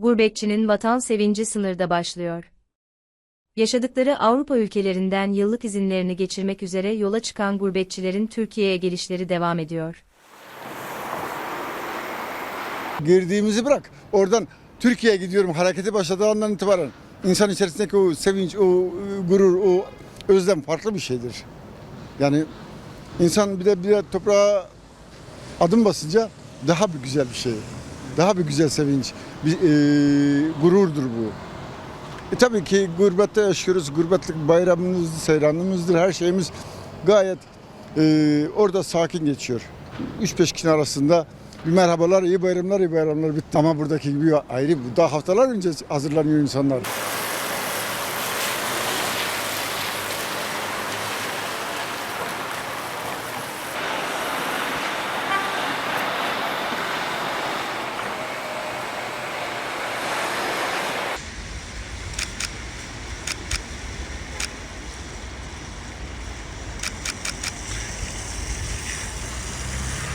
Gurbetçinin vatan sevinci sınırda başlıyor. Yaşadıkları Avrupa ülkelerinden yıllık izinlerini geçirmek üzere yola çıkan gurbetçilerin Türkiye'ye gelişleri devam ediyor. Girdiğimizi bırak. Oradan Türkiye'ye gidiyorum hareketi başladığı andan itibaren. İnsan içerisindeki o sevinç, o e, gurur, o özlem farklı bir şeydir. Yani insan bir de bir de toprağa adım basınca daha bir güzel bir şey. Daha bir güzel sevinç, bir e, gururdur bu. E tabii ki gurbette yaşıyoruz. Gurbetlik bayramımızdır, seyranımızdır, her şeyimiz gayet e, orada sakin geçiyor. 3-5 kişinin arasında bir merhabalar, iyi bayramlar, iyi bayramlar bitti. Ama buradaki gibi ayrı, daha haftalar önce hazırlanıyor insanlar.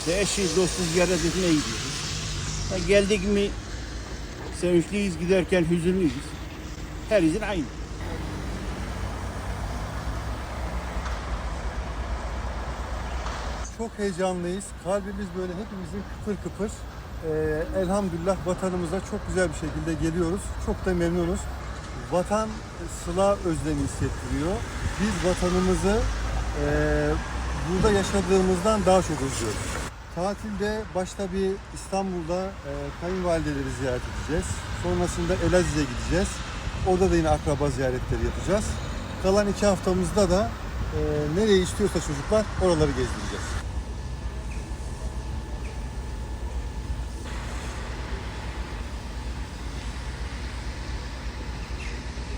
İşte eşi, dostu ziyaret etmeye gidiyoruz. Ha, geldik mi sevinçliyiz, giderken hüzünlüyüz. Her izin aynı. Çok heyecanlıyız. Kalbimiz böyle hepimizin kıpır kıpır. Ee, elhamdülillah vatanımıza çok güzel bir şekilde geliyoruz. Çok da memnunuz. Vatan sıla özlemi hissettiriyor. Biz vatanımızı e, burada yaşadığımızdan daha çok özlüyoruz. Tatilde başta bir İstanbul'da e, kayınvalideleri ziyaret edeceğiz. Sonrasında Elazığ'a gideceğiz. Orada da yine akraba ziyaretleri yapacağız. Kalan iki haftamızda da e, nereye istiyorsa çocuklar oraları gezdireceğiz.